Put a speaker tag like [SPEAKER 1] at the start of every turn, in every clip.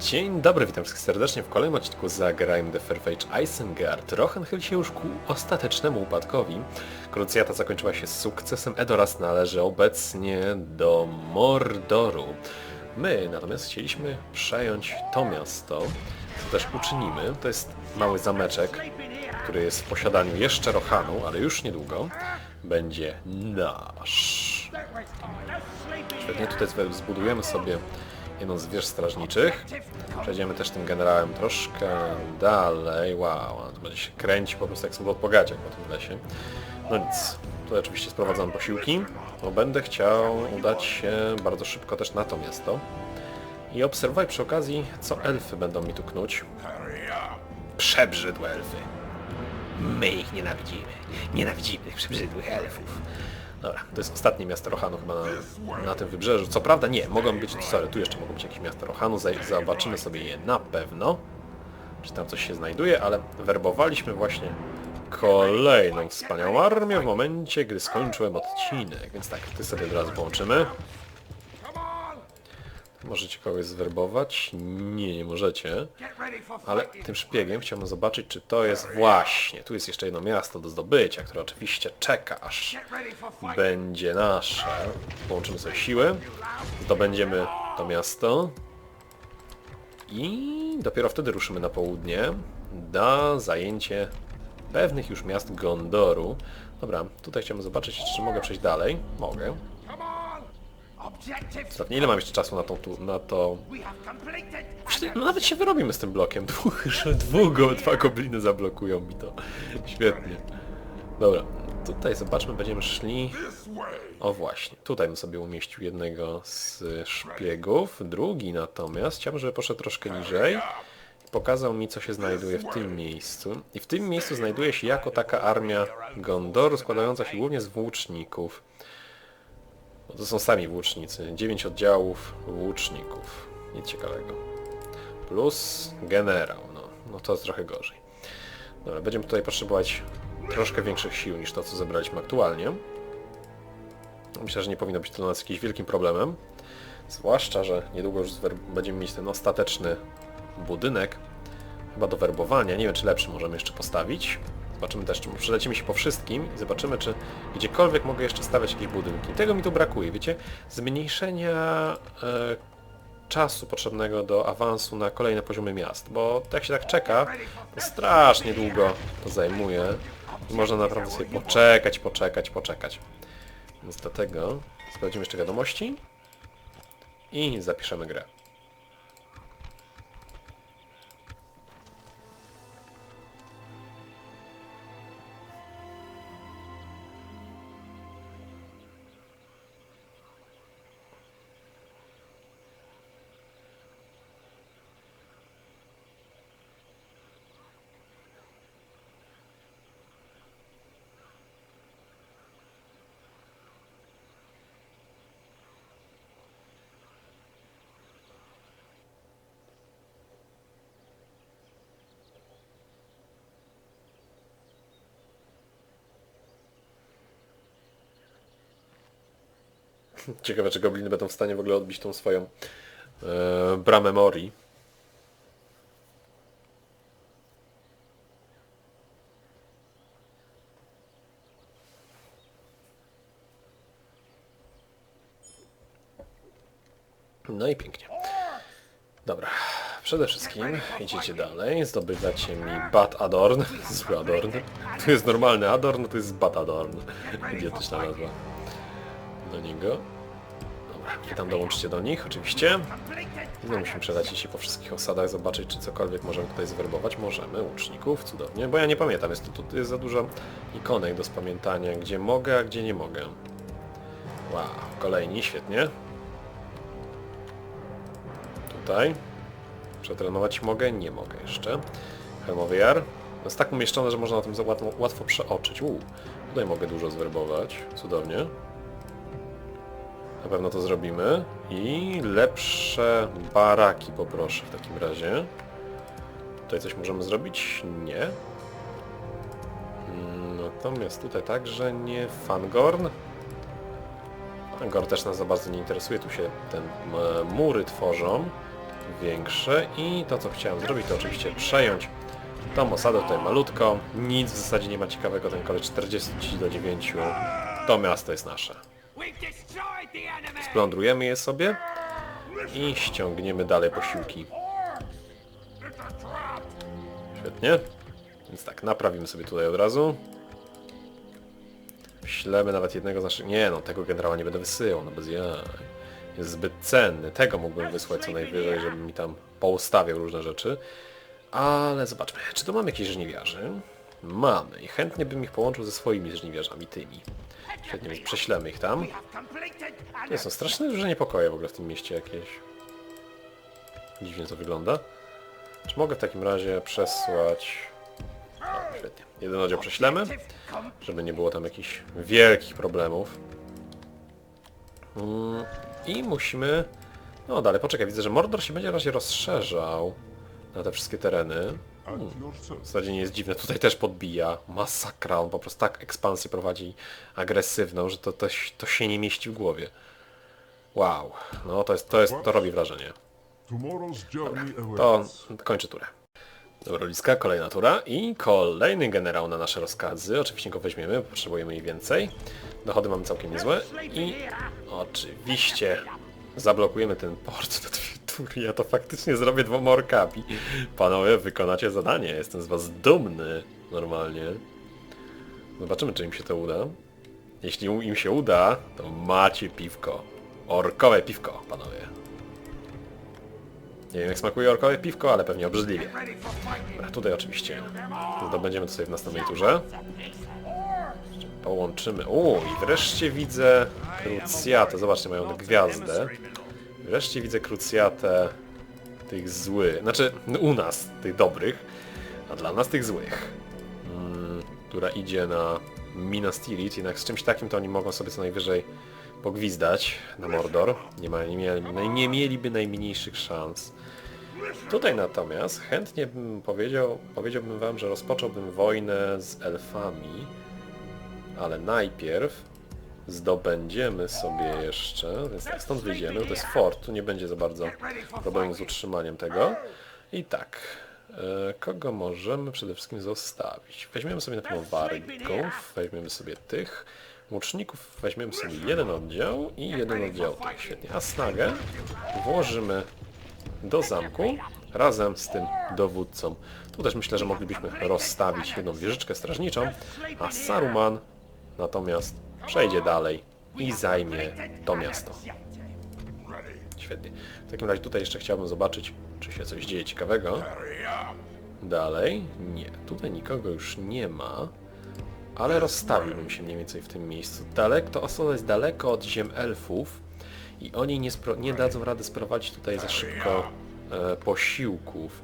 [SPEAKER 1] Dzień dobry, witam wszystkich serdecznie w kolejnym odcinku Zagrajmy The Fairfage Isengard. Rohan chyli się już ku ostatecznemu upadkowi. Krucjata zakończyła się sukcesem, Edoras należy obecnie do Mordoru. My natomiast chcieliśmy przejąć to miasto, co też uczynimy. To jest mały zameczek, który jest w posiadaniu jeszcze Rohanu, ale już niedługo będzie nasz. Świetnie, tutaj zbudujemy sobie jedną z wież strażniczych. Przejdziemy też tym generałem troszkę dalej. Wow, on będzie się kręcić po prostu jak sobie odpogadziak po tym lesie. No nic, tutaj oczywiście sprowadzam posiłki, bo będę chciał udać się bardzo szybko też na to miasto. I obserwować przy okazji, co elfy będą mi tu knuć. Przebrzydłe elfy. My ich nienawidzimy. Nienawidzimy tych przebrzydłych elfów. Dobra, to jest ostatnie miasto Rohanu chyba na, na tym wybrzeżu. Co prawda nie, mogą być, sorry, tu jeszcze mogą być jakieś miasta Rohanu, zobaczymy sobie je na pewno. Czy tam coś się znajduje, ale werbowaliśmy właśnie kolejną wspaniałą armię w momencie, gdy skończyłem odcinek. Więc tak, ty sobie od razu połączymy. Możecie kogoś zwerbować? Nie, nie możecie. Ale tym szpiegiem chciałbym zobaczyć, czy to jest właśnie... Tu jest jeszcze jedno miasto do zdobycia, które oczywiście czeka, aż będzie nasze. Połączymy sobie siły, zdobędziemy to miasto i dopiero wtedy ruszymy na południe na zajęcie pewnych już miast Gondoru. Dobra, tutaj chciałbym zobaczyć, czy mogę przejść dalej. Mogę. Ostatnio ile mam jeszcze czasu na, tą, na to... No nawet się wyrobimy z tym blokiem. Dwóch, dwóch, go- dwa gobliny zablokują mi to. Świetnie. Dobra, tutaj zobaczmy, będziemy szli... O właśnie, tutaj bym sobie umieścił jednego z szpiegów, drugi natomiast chciałbym, żeby poszedł troszkę niżej pokazał mi, co się znajduje w tym miejscu. I w tym miejscu znajduje się jako taka armia Gondoru, składająca się głównie z włóczników. Bo to są sami włócznicy. 9 oddziałów włóczników. Nic ciekawego. Plus generał. No, no to trochę gorzej. Dobra, będziemy tutaj potrzebować troszkę większych sił niż to, co zebraliśmy aktualnie. Myślę, że nie powinno być to dla nas jakimś wielkim problemem. Zwłaszcza, że niedługo już będziemy mieć ten ostateczny budynek. Chyba do werbowania. Nie wiem, czy lepszy możemy jeszcze postawić. Zobaczymy też, czy przelecimy się po wszystkim i zobaczymy, czy gdziekolwiek mogę jeszcze stawiać jakieś budynki. Tego mi tu brakuje, wiecie? Zmniejszenia e, czasu potrzebnego do awansu na kolejne poziomy miast, bo jak się tak czeka, to strasznie długo to zajmuje i można naprawdę sobie poczekać, poczekać, poczekać. Więc dlatego sprawdzimy jeszcze wiadomości i zapiszemy grę. Ciekawe, czy gobliny będą w stanie w ogóle odbić tą swoją e, bramę Mori. No i pięknie. Dobra, przede wszystkim idziecie dalej, zdobywacie mi Bat Adorn, zły Adorn. Tu jest normalny Adorn, to jest Bat Adorn. Idiotyczna nazwa. Do niego. Dobra, wy tam dołączcie do nich, oczywiście. No musimy przelecieć się po wszystkich osadach, zobaczyć czy cokolwiek możemy tutaj zwerbować. Możemy, łuczników, cudownie, bo ja nie pamiętam, jest tu, tu jest za dużo ikonek do spamiętania, gdzie mogę, a gdzie nie mogę. Wow, kolejni, świetnie. Tutaj. Przetrenować mogę? Nie mogę jeszcze. Helmowy Jar. Jest tak umieszczone, że można na tym łatwo, łatwo przeoczyć. Uu, tutaj mogę dużo zwerbować. Cudownie. Pewno to zrobimy. I lepsze baraki poproszę w takim razie. Tutaj coś możemy zrobić? Nie. Natomiast tutaj także nie Fangorn. Angor też nas za bardzo nie interesuje, tu się ten mury tworzą większe i to co chciałem zrobić to oczywiście przejąć tą osadę tutaj malutko. Nic w zasadzie nie ma ciekawego, ten kolej 40 do 9. To miasto jest nasze. Splądrujemy je sobie i ściągniemy dalej posiłki. Świetnie. Więc tak, naprawimy sobie tutaj od razu. Ślemy nawet jednego z naszych... Nie no, tego generała nie będę wysyłał, no bez jaj. Jest zbyt cenny. Tego mógłbym wysłać co najwyżej, żeby mi tam poustawiał różne rzeczy. Ale zobaczmy, czy tu mamy jakieś żniwiarzy? Mamy i chętnie bym ich połączył ze swoimi żniwiarzami, tymi. Świetnie, więc prześlemy ich tam. To są straszne duże niepokoje w ogóle w tym mieście jakieś. Dziwnie to wygląda. Czy mogę w takim razie przesłać... O, świetnie. Jeden oddział prześlemy, żeby nie było tam jakichś wielkich problemów. Mm, I musimy... No dalej, poczekaj, widzę, że Mordor się będzie na razie rozszerzał na te wszystkie tereny. Hmm. W zasadzie nie jest dziwne, tutaj też podbija. Masakra, on po prostu tak ekspansję prowadzi agresywną, że to, to, to się nie mieści w głowie. Wow, no to jest, to jest, to robi wrażenie.
[SPEAKER 2] Journey
[SPEAKER 1] To kończę turę. Dobra, Liska, kolejna tura i kolejny generał na nasze rozkazy. Oczywiście go weźmiemy, bo potrzebujemy jej więcej. Dochody mamy całkiem niezłe i oczywiście zablokujemy ten port Ja to faktycznie zrobię dwoma orkami. Panowie, wykonacie zadanie. Jestem z was dumny. Normalnie. Zobaczymy, czy im się to uda. Jeśli im się uda, to macie piwko. Orkowe piwko, panowie. Nie wiem jak smakuje orkowe piwko, ale pewnie obrzydliwie. Dobra, tutaj oczywiście zdobędziemy to sobie w następnej turze. Połączymy. O, i wreszcie widzę krucjatę. Zobaczcie, mają gwiazdę. Wreszcie widzę krucjatę tych złych. Znaczy, no, u nas tych dobrych, a dla nas tych złych. Mm, która idzie na Minas Tirith, jednak z czymś takim to oni mogą sobie co najwyżej pogwizdać na Mordor. Nie, ma, nie, mieli, nie mieliby najmniejszych szans. Tutaj natomiast chętnie bym powiedział, powiedziałbym wam, że rozpocząłbym wojnę z elfami, ale najpierw zdobędziemy sobie jeszcze, więc tak, stąd wyjdziemy, to jest fort, tu nie będzie za bardzo problemu z utrzymaniem tego. I tak, e, kogo możemy przede wszystkim zostawić? Weźmiemy sobie na pewno wargów, weźmiemy sobie tych, łuczników weźmiemy sobie jeden oddział i jeden oddział, tak świetnie, a snagę włożymy do zamku razem z tym dowódcą. Tu też myślę, że moglibyśmy rozstawić jedną wieżyczkę strażniczą, a Saruman natomiast przejdzie dalej i zajmie to miasto. Świetnie. W takim razie tutaj jeszcze chciałbym zobaczyć, czy się coś dzieje ciekawego. Dalej. Nie. Tutaj nikogo już nie ma. Ale rozstawiłbym się mniej więcej w tym miejscu. Dalek, to osoba jest daleko od ziem elfów i oni nie, nie dadzą rady sprowadzić tutaj za szybko e, posiłków.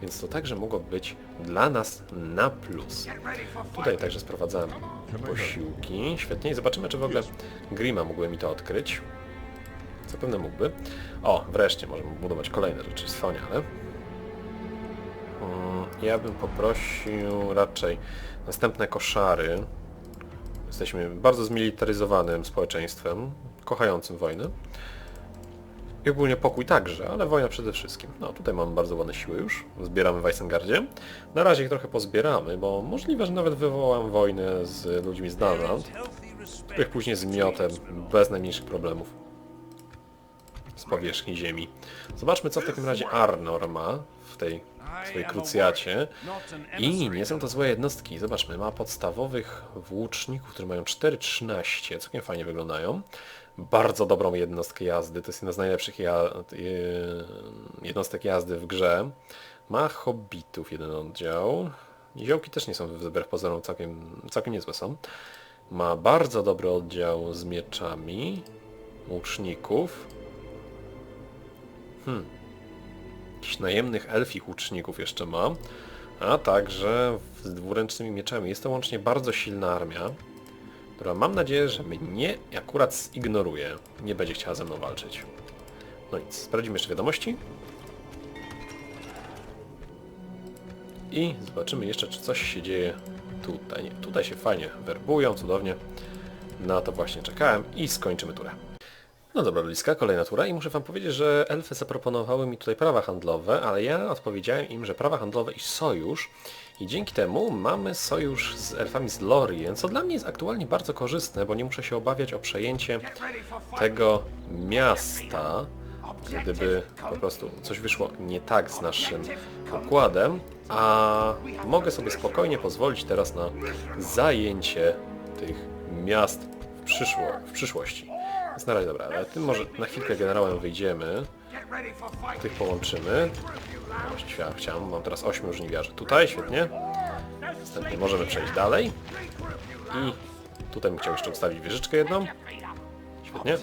[SPEAKER 1] Więc to także mogło być dla nas na plus. Tutaj także sprowadzałem posiłki. Świetnie. Zobaczymy, czy w ogóle Grima mógłby mi to odkryć. Zapewne mógłby. O, wreszcie możemy budować kolejne rzeczy. Wspaniale. Mm, Ja bym poprosił raczej następne koszary. Jesteśmy bardzo zmilitaryzowanym społeczeństwem, kochającym wojnę. I ogólnie pokój także, ale wojna przede wszystkim. No tutaj mamy bardzo ładne siły już. Zbieramy w Weissengardzie. Na razie ich trochę pozbieramy, bo możliwe, że nawet wywołam wojnę z ludźmi z Danland, których później zmiotę bez najmniejszych problemów z powierzchni ziemi. Zobaczmy co w takim razie Arnor ma tej swojej krucjacie. I nie są to złe jednostki. Zobaczmy, ma podstawowych włóczników, którzy mają 4.13, całkiem fajnie wyglądają. Bardzo dobrą jednostkę jazdy, to jest jedna z najlepszych ja je- jednostek jazdy w grze. Ma hobbitów jeden oddział. Niziołki też nie są wbrew pozorom całkiem, całkiem niezłe są. Ma bardzo dobry oddział z mieczami, łuczników. Hmm. Jakichś najemnych elfich łuczników jeszcze ma. A także z dwuręcznymi mieczami. Jest to łącznie bardzo silna armia, która mam nadzieję, że mnie akurat zignoruje. Nie będzie chciała ze mną walczyć. No nic, sprawdzimy jeszcze wiadomości. I zobaczymy jeszcze, czy coś się dzieje tutaj. Nie, tutaj się fajnie werbują, cudownie. Na to właśnie czekałem i skończymy turę. No dobra, Liska, kolejna tura i muszę wam powiedzieć, że elfy zaproponowały mi tutaj prawa handlowe, ale ja odpowiedziałem im, że prawa handlowe i sojusz i dzięki temu mamy sojusz z elfami z Lorien, co dla mnie jest aktualnie bardzo korzystne, bo nie muszę się obawiać o przejęcie tego miasta, gdyby po prostu coś wyszło nie tak z naszym układem, a mogę sobie spokojnie pozwolić teraz na zajęcie tych miast w, przyszło, w przyszłości. Więc na razie dobra, ale tym może na chwilkę generałem wyjdziemy, tych połączymy. Ja chciałem, mam teraz 8 żniwiarzy. Tutaj, świetnie. Następnie możemy przejść dalej. I tutaj bym chciał jeszcze ustawić wieżyczkę jedną. Świetnie.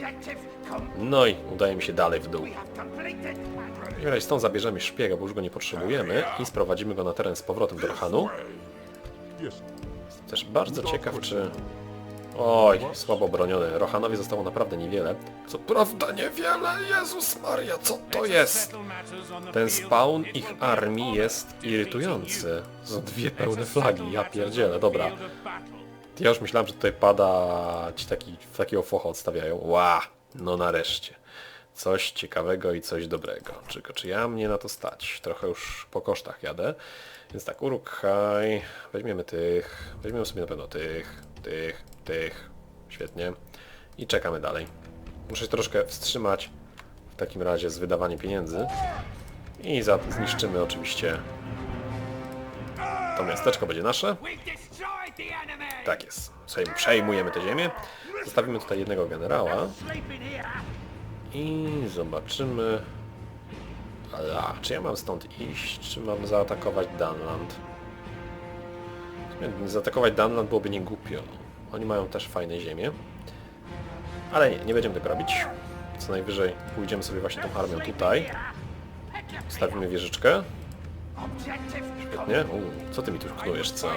[SPEAKER 1] No i udaje mi się dalej w dół. W takim razie stąd zabierzemy szpiega, bo już go nie potrzebujemy i sprowadzimy go na teren z powrotem do Rohanu.
[SPEAKER 2] Yes.
[SPEAKER 1] Też bardzo ciekaw, czy... Oj, słabo broniony. Rohanowi zostało naprawdę niewiele. Co prawda niewiele, Jezus Maria, co to jest? Ten spawn ich armii jest irytujący. Są dwie pełne flagi, ja pierdzielę, dobra. Ja już myślałem, że tutaj pada ci taki, takiego focha odstawiają. Ła, no nareszcie. Coś ciekawego i coś dobrego. Czy, czy ja mnie na to stać? Trochę już po kosztach jadę. Więc tak, Urukhaj, weźmiemy tych, weźmiemy sobie na pewno tych, tych, tych. Świetnie. I czekamy dalej. Muszę się troszkę wstrzymać w takim razie z wydawaniem pieniędzy. I za, zniszczymy oczywiście to miasteczko będzie nasze. Tak jest. Przejm- Przejmujemy tę ziemię. Zostawimy tutaj jednego generała. I zobaczymy... Ala, czy ja mam stąd iść, czy mam zaatakować Dunland? Sumie Zaatakować Dunland byłoby nie głupio. Oni mają też fajne ziemię. Ale nie, nie będziemy tego robić. Co najwyżej pójdziemy sobie właśnie tą armią tutaj. Stawimy wieżyczkę. Świetnie. U, co ty mi tu knujesz, co?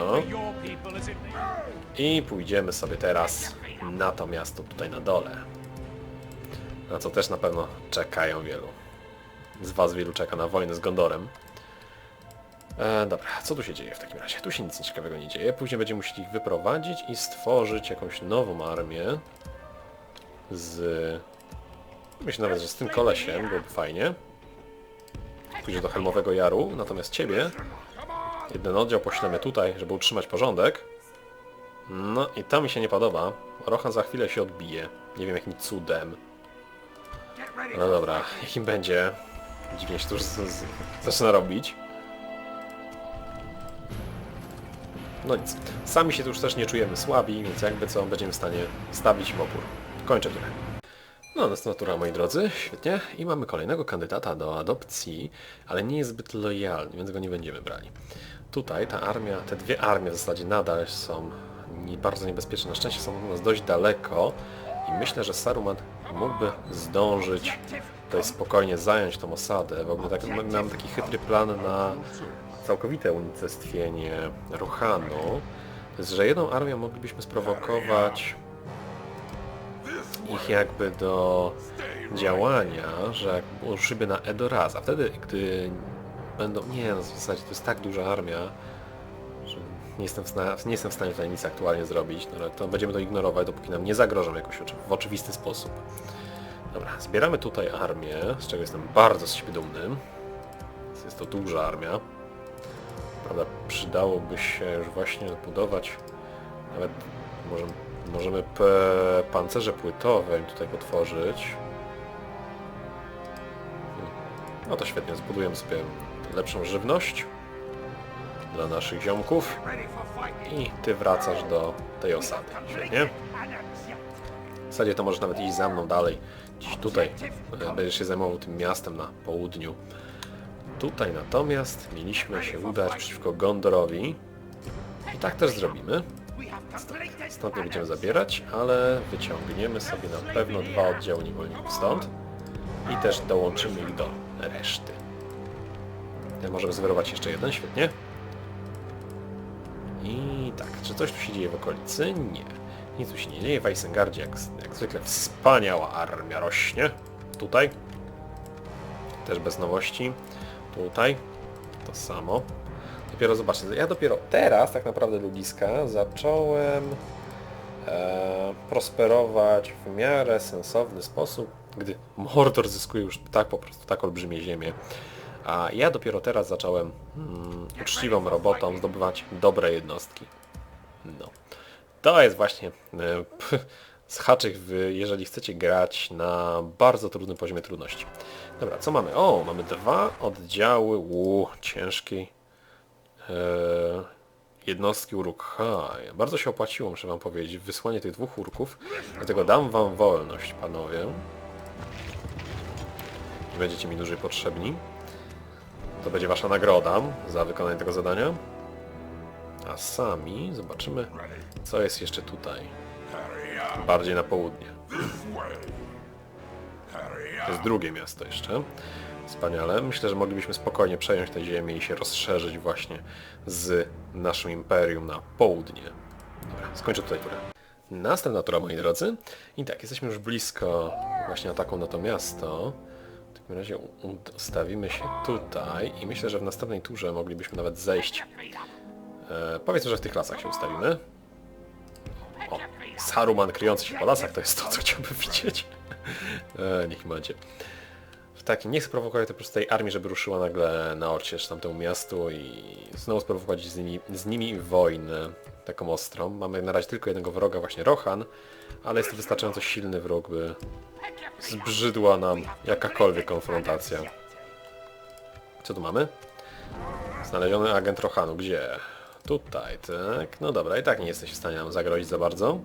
[SPEAKER 1] I pójdziemy sobie teraz na to miasto tutaj na dole. Na co też na pewno czekają wielu. Z was wielu czeka na wojnę z Gondorem. E, dobra, co tu się dzieje w takim razie? Tu się nic ciekawego nie dzieje. Później będziemy musieli ich wyprowadzić i stworzyć jakąś nową armię z... Myślę nawet, że z tym kolesiem byłoby fajnie. Pójdzie do Helmowego Jaru, natomiast ciebie jeden oddział poślemy tutaj, żeby utrzymać porządek. No i to mi się nie podoba. Rohan za chwilę się odbije. Nie wiem jakim cudem. No dobra, jakim będzie. Dziwnie się to już zaczyna robić. No nic. Sami się tu już też nie czujemy słabi, więc jakby co będziemy w stanie stawić im opór. Kończę turę. No, następna tura, moi drodzy, świetnie. I mamy kolejnego kandydata do adopcji, ale nie jest zbyt lojalny, więc go nie będziemy brali. Tutaj ta armia, te dwie armie w zasadzie nadal są nie, bardzo niebezpieczne. Na szczęście są od nas dość daleko i myślę, że Saruman mógłby zdążyć tutaj spokojnie zająć tą osadę. W ogóle tak, mam taki chytry plan na całkowite unicestwienie Rohanu. To jest, że jedną armią moglibyśmy sprowokować ich jakby do działania, że ruszymy na Edoraz, a wtedy, gdy będą... Nie, no w zasadzie to jest tak duża armia, że nie jestem nie jestem w stanie tutaj nic aktualnie zrobić, no ale to będziemy to ignorować, dopóki nam nie zagrożą jakoś w oczywisty sposób. Dobra, zbieramy tutaj armię, z czego jestem bardzo z siebie dumny. Jest to duża armia. Prawda, przydałoby się już właśnie budować nawet może, możemy p pancerze płytowe im tutaj potworzyć. Hmm. No to świetnie, zbudujemy sobie lepszą żywność dla naszych ziomków i ty wracasz do tej osady. Świetnie. W zasadzie to możesz nawet iść za mną dalej. Gdzieś tutaj e, będziesz się zajmował tym miastem na południu. Tutaj natomiast mieliśmy się udać przeciwko Gondorowi. I tak też zrobimy. Stąd nie będziemy zabierać, ale wyciągniemy sobie na pewno dwa oddziały niewolników stąd. I też dołączymy ich do reszty. Możemy zwyrować jeszcze jeden, świetnie. I tak, czy coś tu się dzieje w okolicy? Nie. Nic tu się nie dzieje. W Eisengardzie jak, jak zwykle wspaniała armia rośnie. Tutaj. Też bez nowości. Tutaj. To samo. Dopiero zobaczcie, ja dopiero teraz tak naprawdę ludziska zacząłem e, prosperować w miarę sensowny sposób gdy Mordor zyskuje już tak po prostu tak olbrzymie ziemię. A ja dopiero teraz zacząłem mm, uczciwą robotą zdobywać dobre jednostki. No. To jest właśnie e, zhaczyk, w, jeżeli chcecie grać na bardzo trudnym poziomie trudności. Dobra, co mamy? O, mamy dwa oddziały u ciężkiej e, jednostki Uruk-hai. Bardzo się opłaciło, muszę wam powiedzieć, wysłanie tych dwóch urków, dlatego dam wam wolność, panowie. Nie będziecie mi dłużej potrzebni. To będzie wasza nagroda za wykonanie tego zadania. A sami zobaczymy, co jest jeszcze tutaj. Bardziej na południe. To jest drugie miasto jeszcze. Wspaniale. Myślę, że moglibyśmy spokojnie przejąć tę ziemię i się rozszerzyć właśnie z naszym imperium na południe. Dobra, skończę tutaj turę. Następna tura, moi drodzy. I tak, jesteśmy już blisko właśnie ataku na to miasto. W takim razie ustawimy się tutaj i myślę, że w następnej turze moglibyśmy nawet zejść. E, powiedzmy, że w tych lasach się ustawimy. Saruman kryjący się po lasach to jest to, co chciałbym widzieć. E, niech macie. W takim, nie chcę prowokować po prostu tej armii, żeby ruszyła nagle na orcierz tamtemu miastu i znowu sprowokować z nimi, z nimi wojnę taką ostrą. Mamy na razie tylko jednego wroga, właśnie Rohan, ale jest to wystarczająco silny wróg, by zbrzydła nam jakakolwiek konfrontacja. Co tu mamy? Znaleziony agent Rohanu, gdzie? Tutaj, tak. No dobra, i tak nie jesteś w stanie nam zagrozić za bardzo.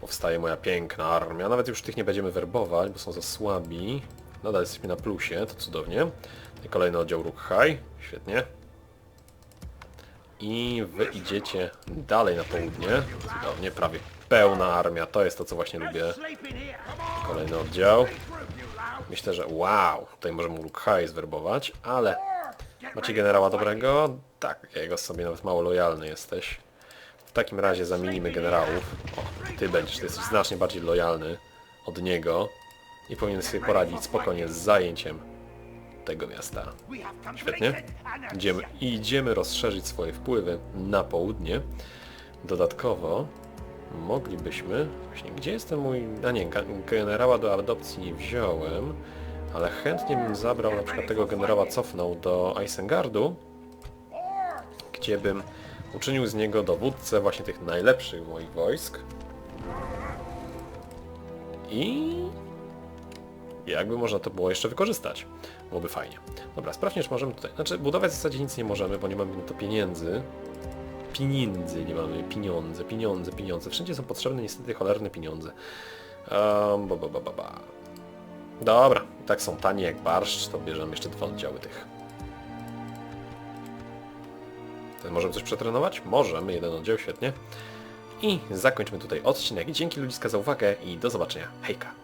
[SPEAKER 1] Powstaje moja piękna armia. Nawet już tych nie będziemy werbować, bo są za słabi. Nadal jesteśmy na plusie, to cudownie. I kolejny oddział Rukhaj, świetnie. I wy idziecie dalej na południe. Cudownie, prawie pełna armia. To jest to, co właśnie lubię. Kolejny oddział. Myślę, że wow, tutaj możemy Rukhaj zwerbować, ale macie generała dobrego? Tak, jego sobie nawet mało lojalny jesteś. W takim razie zamienimy generałów. O, ty będziesz, ty jesteś znacznie bardziej lojalny od niego i powinien sobie poradzić spokojnie z zajęciem tego miasta. Świetnie. Idziemy, idziemy rozszerzyć swoje wpływy na południe. Dodatkowo moglibyśmy... Właśnie, gdzie jest ten mój... A nie, generała do adopcji nie wziąłem, ale chętnie bym zabrał na przykład tego generała, cofnął do Isengardu, gdzie bym uczynił z niego dowódcę właśnie tych najlepszych moich wojsk. I jakby można to było jeszcze wykorzystać. Byłoby fajnie. Dobra, sprawdźmy, czy możemy tutaj... Znaczy, budować w zasadzie nic nie możemy, bo nie mamy na to pieniędzy. Pieniędzy nie mamy, pieniądze, pieniądze, pieniądze. Wszędzie są potrzebne niestety cholerne pieniądze. Um, ba, ba, ba, ba, ba. Dobra, tak są tanie jak barszcz, to bierzemy jeszcze dwa oddziały tych. Możemy coś przetrenować? Możemy, jeden oddział, świetnie. I zakończmy tutaj odcinek. Dzięki ludziska za uwagę i do zobaczenia. Hejka!